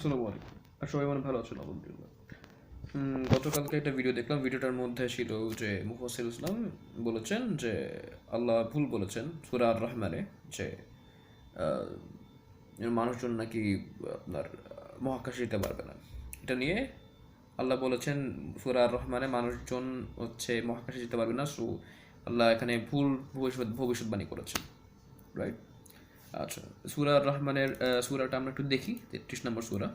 আসসালামু আলাইকুম। আর সবাই মানে ভালো আছেন, আলহামদুলিল্লাহ। গতকালকে একটা ভিডিও দেখলাম, ভিডিওটার মধ্যে ছিল যে মুফাসির ইসলাম বলেছেন যে, আল্লাহ ভুল বলেছেন সুরা আর রহমানে যে মানুষজন নাকি আপনার মহাকাশে যেতে পারবে না। এটা নিয়ে আল্লাহ বলেছেন, সুরা আর রহমানে মানুষজন হচ্ছে মহাকাশে যেতে পারবে না, সো আল্লাহ এখানে ভুল ভবিষ্যৎ ভবিষ্যৎবাণী করেছেন রাইট আচ্ছা সুরা রহমানের সুরাটা আমরা একটু দেখি, তেত্রিশ নম্বর সুরা।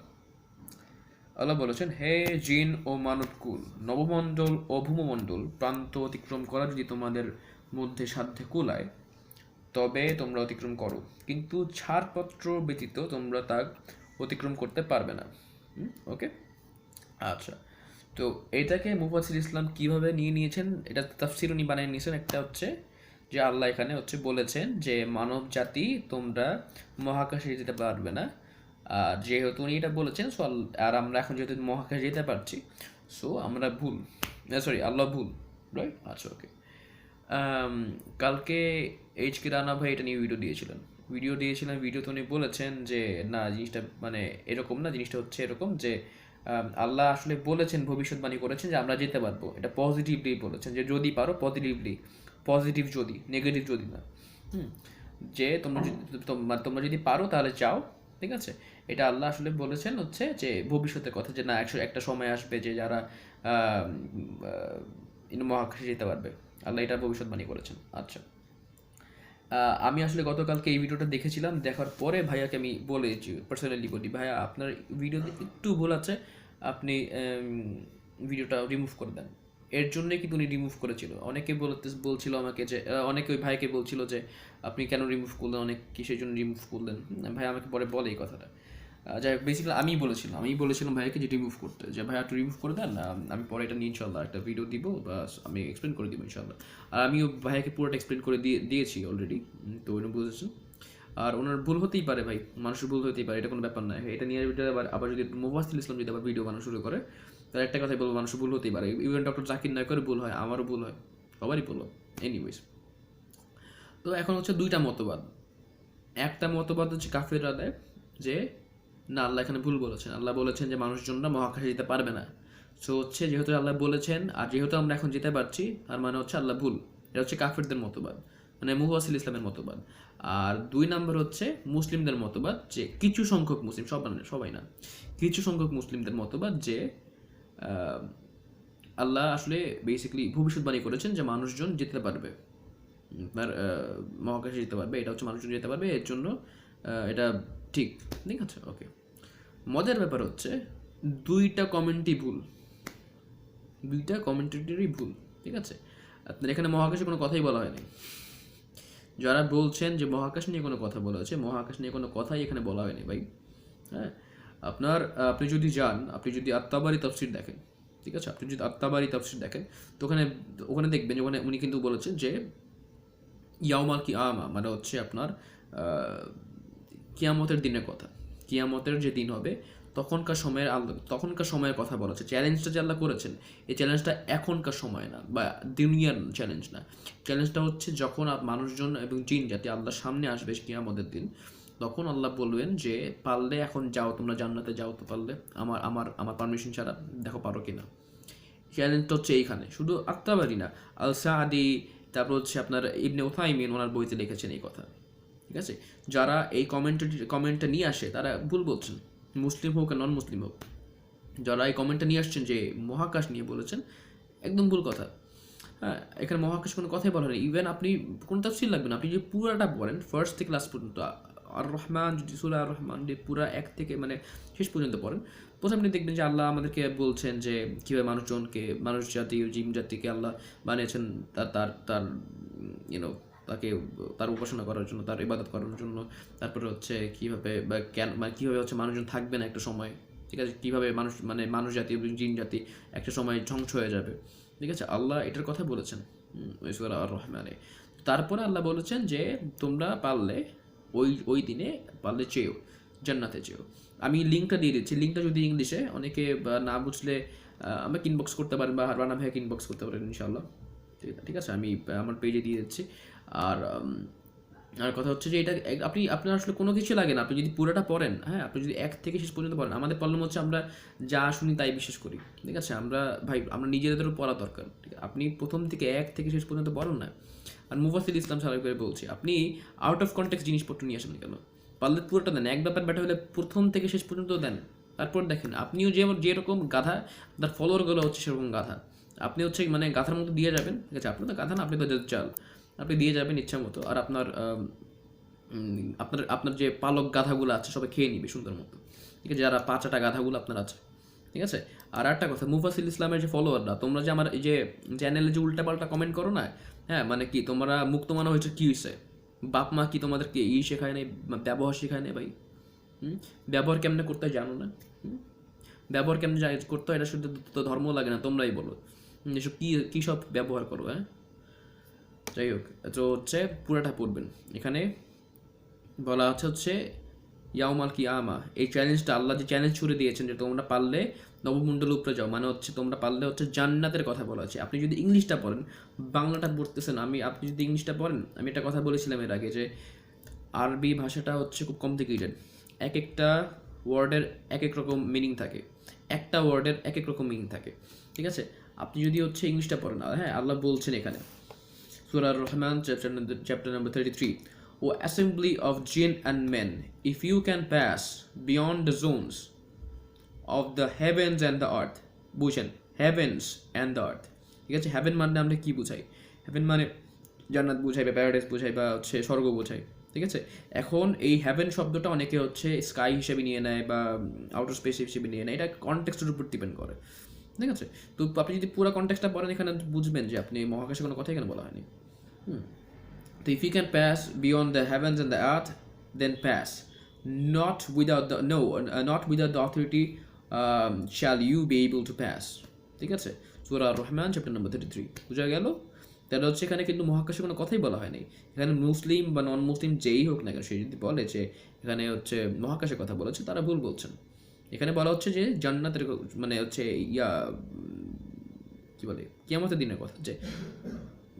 আল্লাহ বলেছেন, হে জিন ও মানবকুল, নবমণ্ডল ও ভূমমণ্ডল, প্রান্ত অতিক্রম করা যদি তোমাদের মধ্যে সাধ্যে কুলায়, তবে তোমরা অতিক্রম করো। কিন্তু ছাড়পত্র ব্যতীত তোমরা তা অতিক্রম করতে পারবে না। ওকে? আচ্ছা তো এটাকে মুফাসির ইসলাম কীভাবে নিয়ে নিয়েছেন? এটা তাফসির উনি বানিয়ে নিয়েছেন, একটা হচ্ছে যে আল্লাহ এখানে হচ্ছে বলেছেন যে মানব জাতি তোমরা মহাকাশে যেতে পারবে না। আর যেহেতু উনি এটা বলেছেন সো আর আমরা এখন যেহেতু মহাকাশে যেতে পারছি সো আমরা ভুল। সরি আল্লাহ ভুল রাইট আচ্ছা ওকে কালকে এইচ কে রানা ভাই এটা নিয়ে ভিডিও দিয়েছিলেন। ভিডিও দিয়েছিলেন ভিডিওতে উনি বলেছেন যে, না, জিনিসটা মানে এরকম না, জিনিসটা হচ্ছে এরকম যে আল্লাহ আসলে বলেছেন, ভবিষ্যৎবাণী করেছেন যে আমরা যেতে পারব। এটা পজিটিভলি বলেছেন যে, যদি পারো পজিটিভলি পজিটিভ যদি নেগেটিভ যদি না। হুম? যে তোমরা যদি তোমরা তোমরা যদি পারো তাহলে চাও, ঠিক আছে? এটা আল্লাহ আসলে বলেছেন হচ্ছে যে, ভবিষ্যতের কথা যে না, একশো, একটা সময় আসবে যে যারা মহাকাশে যেতে পারবে। আল্লাহ এটা ভবিষ্যৎবাণী করেছেন। আচ্ছা। আমি আসলে গতকালকে এই ভিডিওটা দেখেছিলাম, দেখার পরে ভাইয়াকে আমি বলেছি পার্সোনালি বলি, ভাইয়া আপনার ভিডিওতে একটু ভুল আছে, আপনি ভিডিওটা রিমুভ করে দেন। এর জন্যই কিন্তু উনি রিমুভ করেছিল। অনেকে বলতে বলছিল আমাকে যে অনেকে ওই ভাইকে বলছিল যে আপনি কেন রিমুভ করলেন? অনেক কিসের জন্য রিমুভ করলেন? ভাই আমাকে পরে বলে এই কথাটা। যাই হোক বেসিক্যালি আমি বলেছিলাম আমি বলেছিলাম ভাইয়াকে যে রিমুভ করতে। যে ভাই একটু রিমুভ করে দেন আম, পরে এটা নিয়ে ইনশাল্লাহ একটা ভিডিও দিব বা আমি এক্সপ্লেন করে দিব ইনশাল্লাহ আর আমিও ভাইয়াকে পুরোটা এক্সপ্লেন করে দিয়ে দিয়েছি অলরেডি তো উনি বুঝেছেন আর ওনার ভুল হতেই পারে ভাই মানুষের ভুল হতেই পারে এটা কোনো ব্যাপার নয় এটা নিয়ে আবার আবার যদি মুবাস্তিল ইসলাম যদি আবার ভিডিও বানানো শুরু করে তাহলে একটা কথাই বলব, মানুষের ভুল হতেই পারে। ইভেন ডক্টর জাকির নায়কের ভুল হয়, আমারও ভুল হয়, সবারই ভুল হয়। এনিওয়েজ তো এখন হচ্ছে দুইটা মতবাদ। একটা মতবাদ হচ্ছে কাফেররা দেয় যে, না, আল্লাহ এখানে ভুল বলেছেন। আল্লাহ বলেছেন যে, মানুষজনরা মহাকাশে যেতে পারবে না। সো হচ্ছে, যেহেতু আল্লাহ বলেছেন, আর যেহেতু আমরা এখন যেতে পারছি, তার মানে হচ্ছে আল্লাহ ভুল। এটা হচ্ছে কাফিরদের মতবাদ মানে মুহাসিল ইসলামের মতবাদ। আর দুই নম্বর হচ্ছে মুসলিমদের মতবাদ যে, কিছু সংখ্যক মুসলিম, সব সবাই না, কিছু সংখ্যক মুসলিমদের মতবাদ যে আল্লাহ আসলে বেসিক্যালি ভবিষ্যৎবাণী করেছেন যে মানুষজন যেতে পারবে। আপনার মহাকাশে যেতে পারবে, এটা হচ্ছে মানুষজন যেতে পারবে, এর জন্য এটা ঠিক। ঠিক আছে ওকে মজার ব্যাপার হচ্ছে, দুইটা কমেন্টই ভুল। দুইটা কমেন্টেরই ভুল, ঠিক আছে? আপনার এখানে মহাকাশে কোনো কথাই বলা হয়নি। যারা বলছেন যে মহাকাশ নিয়ে কোনো কথা বলা হয়েছে, মহাকাশ নিয়ে কোনো কথাই এখানে বলা হয়নি ভাই। হ্যাঁ? আপনার আপনি যদি যান, আপনি যদি আত্মাবাড়ি তফসির দেখেন, ঠিক আছে? আপনি যদি আত্মাবাড়ি তফসির দেখেন, তো ওখানে ওখানে দেখবেন ওখানে উনি কিন্তু বলেছেন যে, ইয়াউমাল কি আমা মানে হচ্ছে আপনার কিয়ামতের দিনের কথা। কিয়ামতের যে দিন হবে, তখনকার সময়ের আল্লাহ তখনকার সময়ের কথা বলা হচ্ছে। চ্যালেঞ্জটা যে আল্লাহ করেছেন, এই চ্যালেঞ্জটা এখনকার সময় না, বা দুনিয়ার চ্যালেঞ্জ না। চ্যালেঞ্জটা হচ্ছে যখন মানুষজন এবং জিন জাতি আল্লাহর সামনে আসবে কিয়ামতের দিন তখন আল্লাহ বলবেন যে, পারলে এখন যাও, তোমরা জান্নাতে যাও তো পারলে। আমার আমার আমার পারমিশন ছাড়া দেখো পারো কি কিনা চ্যালেঞ্জটা হচ্ছে এইখানে। শুধু আত্মাবারি না আল সাদি তারপর হচ্ছে আপনার ইবনে ওথাইমিন ওনার বইতে লিখেছেন এই কথা। ঠিক আছে? যারা এই কমেন্টটা কমেন্টটা নিয়ে আসে, তারা ভুল বলছেন। মুসলিম হোক আর নন মুসলিম হোক। যারা এই কমেন্টটা নিয়ে আসছেন যে মহাকাশ নিয়ে বলেছেন, একদম ভুল কথা। হ্যাঁ এখানে মহাকাশ কোনো কথাই বলা নেই ইভেন আপনি কোনো তাফসিল লাগবে না। আপনি যে পুরাটা বলেন ফার্স্ট থেকে লাস্ট পর্যন্ত আর রহমান যদি সুরা আর রহমান যে পুরা এক থেকে মানে শেষ পর্যন্ত পড়েন, প্রথমে আপনি দেখবেন যে আল্লাহ আমাদেরকে বলছেন যে কীভাবে মানুষজনকে মানুষ জাতি জিম জাতিকে আল্লাহ বানিয়েছেন তার তার তার ইউনো তাকে, তার উপাসনা করার জন্য, তার ইবাদত করার জন্য। তারপরে হচ্ছে কীভাবে বা কেন মানে কীভাবে হচ্ছে মানুষজন থাকবে না একটা সময়, ঠিক আছে? কীভাবে মানুষ মানে মানুষ জাতি জিন জাতি একটা সময় ধ্বংস হয়ে যাবে, ঠিক আছে? আল্লাহ এটার কথা বলেছেন সূরা আর রহমানে তারপরে আল্লাহ বলেছেন যে তোমরা পারলে ওই ওই দিনে পারলে চেয়েও, জান্নাতে চেয়েও। আমি লিঙ্কটা দিয়ে দিচ্ছি, লিঙ্কটা যদি ইংলিশে, অনেকে না বুঝলে আমাকে ইনবক্স করতে পারেন বা রানা ভাইকে ইনবক্স করতে পারেন ইনশাল্লাহ ঠিক আছে ঠিক আছে, আমি আমার পেজে দিয়ে দিচ্ছি। আর আর কথা হচ্ছে যে এটা আপনি, আপনার আসলে কোনো কিছু লাগে না, আপনি যদি পুরোটা পড়েন হ্যাঁ আপনি যদি এক থেকে শেষ পর্যন্ত পড়েন, আমাদের প্রবলেম হচ্ছে আমরা যা শুনি তাই বিশ্বাস করি, ঠিক আছে? আমরা, ভাই, আমরা নিজেদেরও পড়া দরকার, ঠিক আপনি প্রথম থেকে এক থেকে শেষ পর্যন্ত পড়ুন না। আর মুফাসিল ইসলাম সাহেব করে বলছি, আপনি আউট অফ কন্টেক্স জিনিসপত্র নিয়ে আসেন কেন? পারলে পুরোটা দেন, এক ব্যাপার ব্যাটা হলে প্রথম থেকে শেষ পর্যন্ত দেন। তারপর দেখেন, আপনিও যে যেরকম গাধা, তার ফলোয়ারগুলো হচ্ছে সেরকম গাধা। আপনি হচ্ছে মানে গাধার মতো দিয়ে যাবেন, ঠিক আছে? আপনি তো গাধা না, আপনি তো চাল আপনি দিয়ে যাবেন ইচ্ছা মতো। আর আপনার আপনার আপনার যে পালক গাধাগুলো আছে, সবাই খেয়ে নিবে সুন্দর মতো। ঠিক আছে? যারা পাঁচাটা গাধাগুলো আপনার আছে ঠিক আছে? আর একটা কথা, মুফাসিল ইসলামের যে ফলোয়াররা তোমরা যে আমার এই যে চ্যানেলে যে উল্টাপাল্টা কমেন্ট করো না হ্যাঁ মানে কি, তোমরা মুক্ত মানা হয়েছে কি হয়েছে বাপ, মা কি তোমাদেরকে ই শেখায় নাই ব্যবহার শেখায় নাই ভাই? হুম? ব্যবহার কেমনে করতে জানো না? ব্যবহার কেমনে করতে হয়, এটা শুধু তো ধর্ম লাগে না, তোমরাই বলো। এসব কী কী সব ব্যবহার করো হ্যাঁ? যাই হোক, তো হচ্ছে পুরাটা পড়বেন। এখানে বলা আছে হচ্ছে ইয়াউমাল কি আমা এই চ্যালেঞ্জটা আল্লাহ যে চ্যালেঞ্জ ছুড়ে দিয়েছেন যে তোমরা পারলে নবমণ্ডল উপরে যাও মানে হচ্ছে তোমরা পারলে হচ্ছে জান্নাতের কথা বলা আছে আপনি যদি ইংলিশটা পড়েন, বাংলাটা পড়তেছেন আমি, আপনি যদি ইংলিশটা পড়েন, আমি একটা কথা বলেছিলাম এর আগে যে আরবি ভাষাটা হচ্ছে খুব কমপ্লিকেটেড এক একটা ওয়ার্ডের এক এক রকম মিনিং থাকে। একটা ওয়ার্ডের এক এক রকম মিনিং থাকে। ঠিক আছে? আপনি যদি হচ্ছে ইংলিশটা পড়েন হ্যাঁ আল্লাহ বলছেন এখানে। সুরার Rahman chapter chapter number thirty 33. O assembly of jinn and men, if you can pass beyond the zones of the heavens and the earth, বুঝেন heavens and the earth. ঠিক আছে? Heaven মানে আমরা কি বুঝাই? Heaven মানে জান্নাত বুঝাই বা প্যারাডাইস বুঝাই বা হচ্ছে স্বর্গ বুঝাই। ঠিক আছে? এখন এই হ্যাভেন শব্দটা অনেকে হচ্ছে স্কাই হিসেবে নিয়ে নেয় বা আউটার স্পেস হিসেবে নিয়ে নেয়। এটা কনটেক্সটের উপর ডিপেন্ড করে। ঠিক আছে? তো আপনি যদি পুরো কনটেক্সটটা পড়েন এখানে বুঝবেন যে আপনি মহাকাশে কোনো কথাই এখানে বলা হয়নি। So if you can pass beyond the heavens and the earth, then pass. Not without the no, uh, not without the authority um, shall you be able to pass. ঠিক আছে? সুরা Rahman chapter number thirty three বুঝা গেল? তাহলে হচ্ছে এখানে কিন্তু মহাকাশে কোনো কথাই বলা হয়নি। এখানে মুসলিম বা নন মুসলিম যেই হোক না কেন সে যদি বলে যে এখানে হচ্ছে মহাকাশে কথা বলেছে তারা ভুল বলছেন। এখানে বলা হচ্ছে যে জান্নাতের মানে হচ্ছে ইয়া কি বলে? কিয়ামতের দিনের কথা যে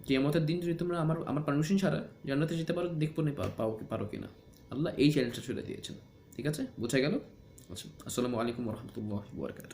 কিয়ামতের দিন যদি তোমরা আমার আমার পারমিশন ছাড়া জান্নাতে যেতে পারো দেখব না পাও, পারো কিনা। আল্লাহ এই চ্যালেঞ্জটা ছুড়ে দিয়েছেন। ঠিক আছে? বোঝা গেল? আচ্ছা আসসালামু আলাইকুম রহমতুল্লাহ বরকাত